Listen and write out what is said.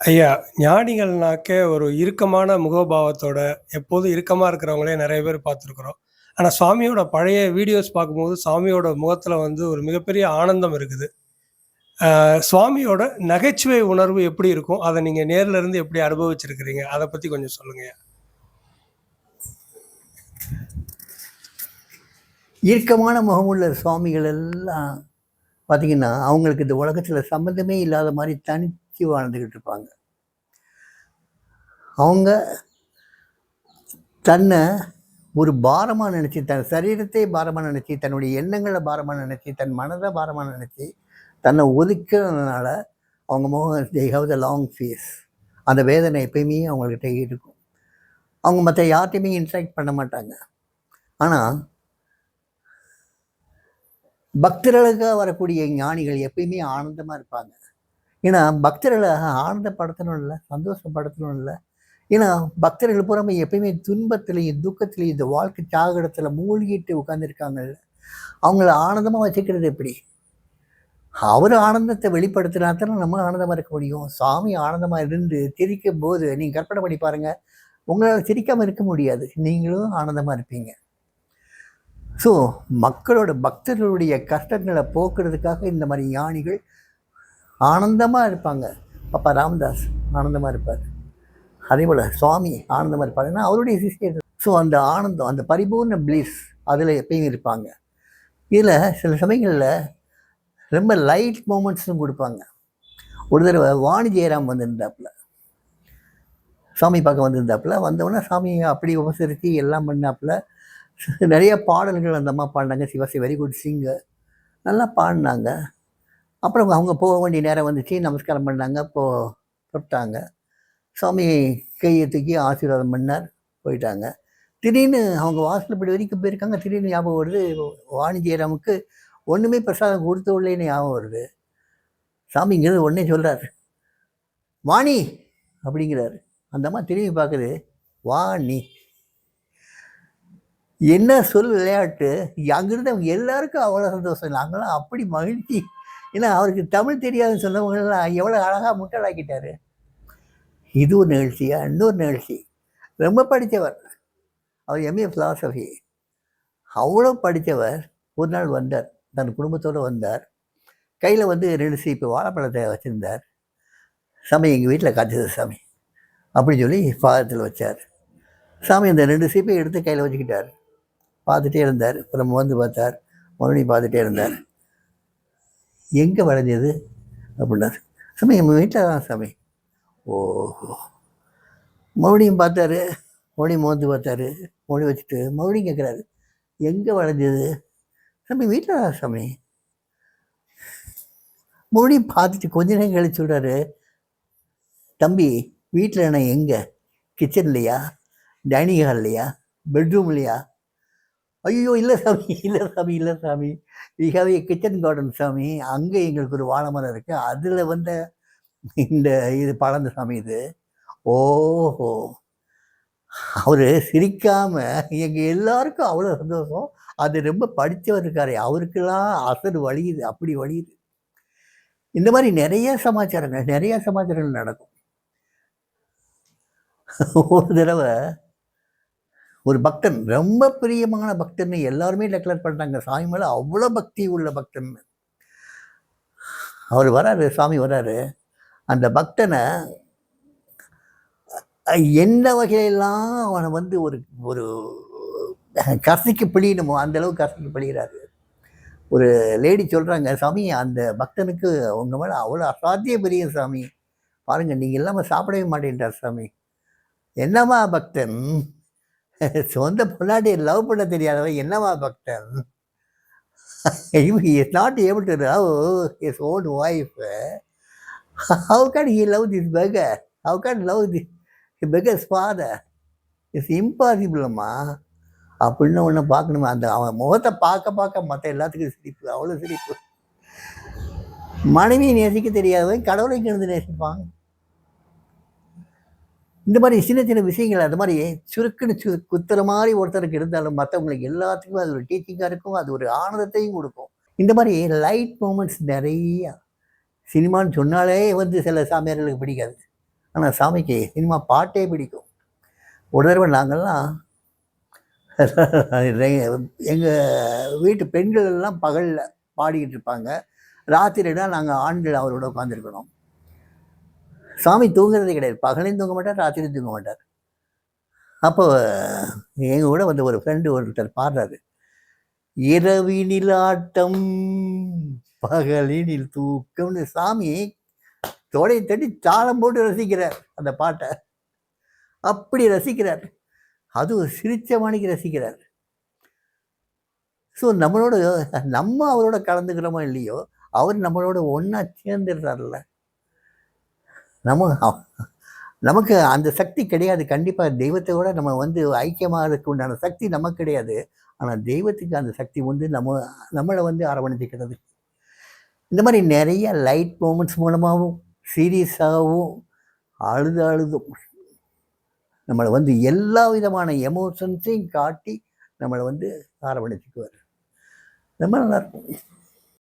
ஐயா, ஞானிகள்னாக்க ஒரு இறுக்கமான முகபாவத்தோட, எப்போதும் இறுக்கமாக இருக்கிறவங்களே நிறைய பேர் பார்த்துருக்குறோம். ஆனால் சுவாமியோட பழைய வீடியோஸ் பார்க்கும்போது, சுவாமியோட முகத்தில் வந்து ஒரு மிகப்பெரிய ஆனந்தம் இருக்குது. சுவாமியோட நகைச்சுவை உணர்வு எப்படி இருக்கும்? அதை நீங்கள் நேரில் இருந்து எப்படி அனுபவிச்சிருக்கிறீங்க? அதை பற்றி கொஞ்சம் சொல்லுங்க இறுக்கமான முகமுள்ள சுவாமிகள் எல்லாம் பார்த்தீங்கன்னா, அவங்களுக்கு இந்த உலகத்தில் சம்மந்தமே இல்லாத மாதிரி தனி தனிச்சு வாழ்ந்துகிட்டு இருப்பாங்க. அவங்க தன்னை ஒரு பாரமாக நினச்சி தன் சரீரத்தை பாரமாக நினச்சி தன்னுடைய எண்ணங்களை பாரமாக நினச்சி தன் மனதை பாரமாக நினச்சி தன்னை ஒதுக்கிறதுனால அவங்க முகம் they have the long face. அந்த வேதனை எப்பயுமே அவங்கக்கிட்ட இருக்கும். அவங்க மற்ற யார்ட்டையுமே இன்ட்ராக்ட் பண்ண மாட்டாங்க. ஆனால் பக்தர்களுக்காக வரக்கூடிய ஞானிகள் எப்பயுமே ஆனந்தமாக இருப்பாங்க. ஏன்னா, பக்தர்களை ஆனந்தப்படுத்தணும் இல்லை சந்தோஷப்படுத்தணும் இல்ல. ஏன்னா, பக்தர்கள் பூராமே எப்பயுமே துன்பத்திலையும் துக்கத்திலையும் இந்த வாழ்க்கை சாகடத்துல மூழ்கிட்டு உட்காந்துருக்காங்கல்ல அவங்கள ஆனந்தமா வச்சுக்கிறது எப்படி? அவரு ஆனந்தத்தை வெளிப்படுத்தினா தானே நம்ம ஆனந்தமா இருக்க முடியும். சாமி ஆனந்தமா இருந்து சிரிக்கும்போது, நீங்க கற்பனை பண்ணி பாருங்க. உங்களால சிரிக்காம இருக்க முடியாது. நீங்களும் ஆனந்தமா இருப்பீங்க. ஸோ, மக்களோட பக்தர்களுடைய கஷ்டங்களை போக்குறதுக்காக இந்த மாதிரி ஞானிகள் ஆனந்தமாக இருப்பாங்க. அப்பா ராமதாஸ் ஆனந்தமாக இருப்பார் அதே போல் சுவாமி ஆனந்தமாக இருப்பார் ஏன்னா, அவருடைய சிஸ்டர் ஸோ, அந்த ஆனந்தம், அந்த பரிபூர்ண ப்ளீஸ் அதில் எப்பயும் இருப்பாங்க. இதில் சில சமயங்களில் ரொம்ப லைட் மூமெண்ட்ஸும் கொடுப்பாங்க ஒரு தடவை வாணி ஜெயராம் வந்திருந்தாப்புல. சாமி பார்க்க வந்திருந்தாப்புல. வந்தவுடனே சாமியை அப்படி உபசரித்து எல்லாம் பண்ணாப்புல. நிறைய பாடல்கள் அந்த அம்மா பாடினாங்க சிவாசி வெரி குட் சிங்கர்." நல்லா பாடினாங்க அப்புறம் அவங்க போக வேண்டிய நேரம் வந்துச்சு. நமஸ்காரம் பண்ணாங்க. போ தொட்டாங்க சாமி கையை தூக்கி ஆசீர்வாதம் பண்ணார். போயிட்டாங்க. திடீர்னு அவங்க வாசல்படி வரைக்கும் போயிருக்காங்க. திடீர்னு ஞாபகம் வருது, வாணி ஜெயராமுக்கு ஒன்றுமே பிரசாதம் உள்ளேன்னு ஞாபகம் வருது. சாமி இங்கேருந்து உடனே சொல்கிறார் "வாணி" அப்படிங்கிறாரு. அந்த அம்மா திரும்பி பார்க்குது. "வாணி." என்ன சொல் விளையாட்டு. அங்கிருந்து அவங்க எல்லாருக்கும் அவ்வளோ சந்தோஷம். நாங்களாம் அப்படி மகிழ்ச்சி. ஏன்னா, அவருக்கு தமிழ் தெரியாதுன்னு சொன்னவங்களலாம் எவ்வளோ அழகாக முட்டாளாக்கிட்டாரு. இது ஒரு நிகழ்ச்சியா? இன்னொரு நிகழ்ச்சி. ரொம்ப படித்தவர் அவர் எம்.ஏ. ஃபிலாசபி அவ்வளோ படித்தவர் ஒரு நாள் வந்தார். தன் குடும்பத்தோடு வந்தார். கையில் வந்து ரெண்டு சீப்பு வாழைப்பழத்தை வச்சுருந்தார் "சாமி எங்கள் வீட்டில் காய்ச்சது சாமி." அப்படின்னு சொல்லி பாதத்தில் வச்சார். சாமி அந்த ரெண்டு சீப்பையும் எடுத்து கையில் வச்சுக்கிட்டார் பார்த்துட்டே இருந்தார். அப்புறம் வந்து பார்த்தார். மறுபடியும் பார்த்துட்டே இருந்தார். எங்கே வரைஞ்சது அப்படின்னாரு. "சாமி எங்கள் வீட்டில் தான் சாமி." ஓஹோ! மறுபடியும் பார்த்தாரு. மறுபடியும் மோந்து பார்த்தாரு. மறுபடியும் வச்சுட்டு மறுபடியும் கேட்குறாரு. எங்கே வரைஞ்சது "சாமி வீட்டில் தான் சாமி." மறுபடியும் பார்த்துட்டு கொஞ்ச நேரம் கழிச்சு விடுறாரு "தம்பி வீட்டில் வீட்லனா எங்கே கிச்சன்லையா டைனிங் ஹால்லையா பெட்ரூம்லையா ஐயோ இல்லை சாமி, இல்லை சாமி, இல்லை சாமி. வி கிச்சன் கார்டன் சாமி. அங்கே எங்களுக்கு ஒரு வாழை மரம் இருக்குது அதில் வந்த இந்த இது பழந்த சாமி இது." ஓஹோ! அவர் சிரிக்காமல் எங்கள் எல்லாருக்கும் அவ்வளோ சந்தோஷம். அது ரொம்ப படித்தவர் இருக்காரே, அவருக்கெல்லாம் அசர் வழியுது அப்படி வழியுது இந்த மாதிரி நிறைய சமாச்சாரங்கள், நிறைய சமாச்சாரங்கள் நடக்கும். ஒரு தடவை ஒரு பக்தன், ரொம்ப பிரியமான பக்தன்னு எல்லாருமே டெக்ளேர் பண்ணுறாங்க சாமி மேலே அவ்வளோ பக்தி உள்ள பக்தன் அவர் வராரு, சாமி வராரு. அந்த பக்தனை எந்த வகையிலலாம் அவனை வந்து ஒரு ஒரு கசிக்கு பிழியணுமோ, அந்த அளவுக்கு பிழிகிறாரு ஒரு லேடி சொல்கிறாங்க "சாமி அந்த பக்தனுக்கு உங்கள் மேலே அவ்வளோ அசாத்திய பெரிய சாமி. பாருங்கள் நீங்கள் இல்லாமல் சாப்பிடவே மாட்டேன்றார் சாமி." "என்னம்மா பக்தன்? சொந்த பொண்டாட்டிய லவ் பண்ண தெரியாதவன் என்னம்மா பக்தன்?" Is not able to love is own wife how can he love this beggar how can love can beggar's father it's இம்பாசிபிளம்மா அம்மா." அப்படின்னு ஒன்று பார்க்கணுமா அந்த அவன் முகத்தை பார்க்க பார்க்க மற்ற எல்லாத்துக்கும் சிரிப்பு. அவ்வளோ சிரிப்பு. மனைவியை நேசிக்க தெரியாதவன் கடவுளை எங்க நேசிப்பான்? இந்த மாதிரி சின்ன சின்ன விஷயங்கள் அது மாதிரி சுருக்குன்னு சு குத்துற மாதிரி ஒருத்தருக்கு இருந்தாலும், மற்றவங்களுக்கு எல்லாத்துக்குமே அது ஒரு டீச்சிங்காக இருக்கும். அது ஒரு ஆனந்தத்தையும் கொடுக்கும் இந்த மாதிரி லைட் மூமெண்ட்ஸ் நிறையா சினிமான்னு சொன்னாலே வந்து சில சாமியார்களுக்கு பிடிக்காது. ஆனால் சாமிக்கு சினிமா பாட்டே பிடிக்கும் ஒரு தடவை நாங்கள்லாம் எங்கள் வீட்டு பெண்கள் எல்லாம் பகலில் பாடிக்கிட்டு இருப்பாங்க ராத்திரினா நாங்கள் ஆண்கள் அவரோட உட்காந்துருக்கணும் சாமி தூங்குறதே கிடையாது. பகலையும் தூங்க மாட்டார் ராத்திரியும் தூங்க மாட்டார். அப்போ எங்கள் கூட வந்து ஒரு ஃப்ரெண்டு ஒருத்தர் பாடுறாரு. இரவினில் ஆட்டம் பகலினில் தூக்கம்னு சாமி தோடையை தட்டி தாளம் போட்டு ரசிக்கிறார் அந்த பாட்டை. அப்படி ரசிக்கிறார். அதுவும் சிரிச்ச மணிக்கு ரசிக்கிறார். ஸோ நம்மளோட நம்ம அவரோட கலந்துக்கிறோமோ இல்லையோ அவர் நம்மளோட ஒன்றா சேர்ந்துடுறாருல்ல. நம்ம நமக்கு அந்த சக்தி கிடையாது. கண்டிப்பாக தெய்வத்தோட நம்ம வந்து ஐக்கியமாகிறதுக்கு உண்டான சக்தி நமக்கு கிடையாது. ஆனால் தெய்வத்துக்கு அந்த சக்தி வந்து நம்ம நம்மளை வந்து அரவணைச்சிக்கிறது. இந்த மாதிரி நிறைய லைட் மூமெண்ட்ஸ் மூலமாகவும் சீரியஸாகவும் அழுது அழுதும். நம்மளை வந்து எல்லா விதமான எமோஷன்ஸையும் காட்டி நம்மளை வந்து அரவணைச்சிக்குவார். ரொம்ப நல்லாயிருக்கும்